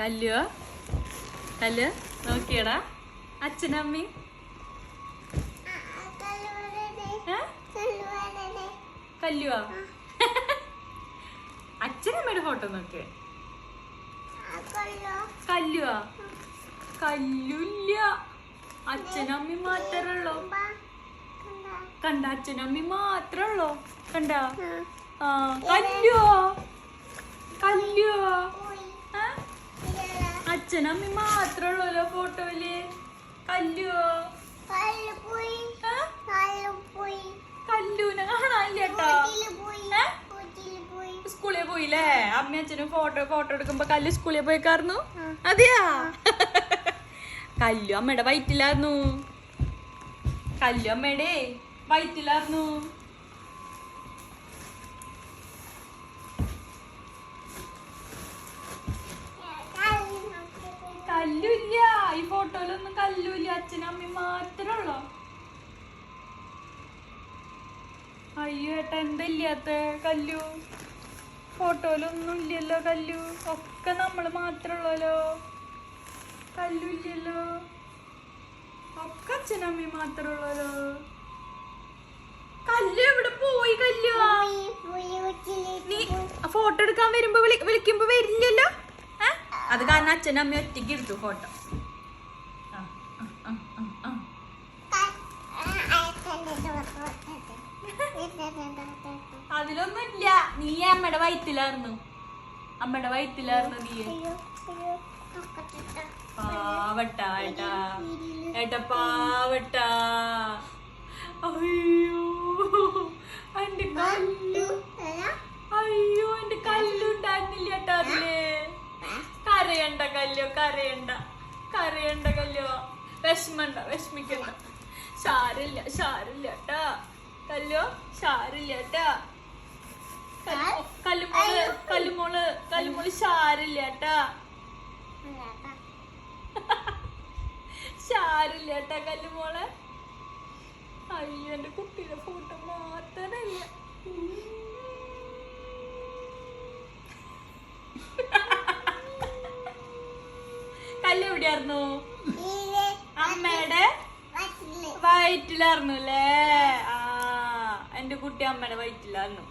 കല്ലുവോ കല്ല്. നോക്കിയടാ. അച്ഛനമ്മി കല്ലുവാ? അച്ഛനമ്മയുടെ ഫോട്ടോ നോക്കിയേ കല്ലുവാ? കല്ലുല്ല. അച്ഛനമ്മി മാത്രേ ഉള്ളൂ കണ്ട. അച്ഛനമ്മി മാത്രേ ഉള്ളൂ കണ്ട? ആ. കല്ലുവോ. കല്ലുവോ? അച്ഛനമ്മി മാത്രേ ഉള്ളൂല്ലോ ഫോട്ടോയിൽ. കല്ലുവോ? കല്ലൂനെ. കാണാനില്ല കേട്ടോ. സ്കൂളിൽ പോയില്ലേ? അമ്മ അച്ഛനും ഫോട്ടോ ഫോട്ടോ എടുക്കുമ്പോ കല്ലു സ്കൂളിൽ പോയിക്കായിരുന്നു അതെയാ? കല്ലു അമ്മയുടെ വയറ്റിലായിരുന്നു കല്ലു അമ്മയുടെ വയറ്റിലായിരുന്നു കല്ലുല്ല. ഈ ഫോട്ടോയിലൊന്നും കല്ലൂല്ല. അച്ഛനും അമ്മയും മാത്രമേ ഉള്ളൂ? അയ്യോ ഏട്ടാ എന്തല്ലാത്ത കല്ലു? ഫോട്ടോയിലൊന്നും ഇല്ലല്ലോ കല്ലു. ഒക്കെ നമ്മൾ മാത്രമുള്ളല്ലോ കല്ലു ഇല്ലല്ലോ ഒക്കെ അച്ഛനമ്മയും മാത്രമുള്ളല്ലോ കല്ലു എവിടെ പോയി കല്ലു? നീ ഫോട്ടോ എടുക്കാൻ വരുമ്പോ വിളിക്കുമ്പോ വരില്ലല്ലോ? അത് കാരണം അച്ഛനും അമ്മയും ഒറ്റയ്ക്ക് എടുത്തു ഫോട്ടോ. ആ, ആ, ആ, ആ, ആ. അതിലൊന്നും ഇല്ല നീ അമ്മയുടെ വയറ്റിലായിരുന്നു. അമ്മയുടെ വയറ്റിലായിരുന്നു നീ. പാവട്ട ഏട്ടാ. ഏട്ടാ പാവട്ട അയ്യോ എന്റെ കല്ലു അയ്യോ എന്റെ കല്ലുണ്ടായിരുന്നില്ല ഏട്ടാ അതിൽ കല്ലോ കരയണ്ട. കരയണ്ട കല്ലോ വിഷമണ്ട വിഷമിക്കണ്ട. ഷാരില്ല ഷാരില്ല കേട്ടാ കല്ലോ ഷാരില്ല കേട്ടാ കല്ലു- കല്ലുമോൾ കല്ലുമോൾ കല്ലുമോൾ ഷാരില്ല കേട്ടാ ഷാരില്ല കേട്ടാ കല്ലുമോളെ. അയ്യോ എന്റെ കുട്ടിയുടെ ഫോട്ടോ മാത്രല്ല. എവിടെയായിരുന്നു അമ്മയുടെ വയറ്റിലായിരുന്നു അല്ലേ? ആ എന്റെ കുട്ടി അമ്മയുടെ വയറ്റിലായിരുന്നു.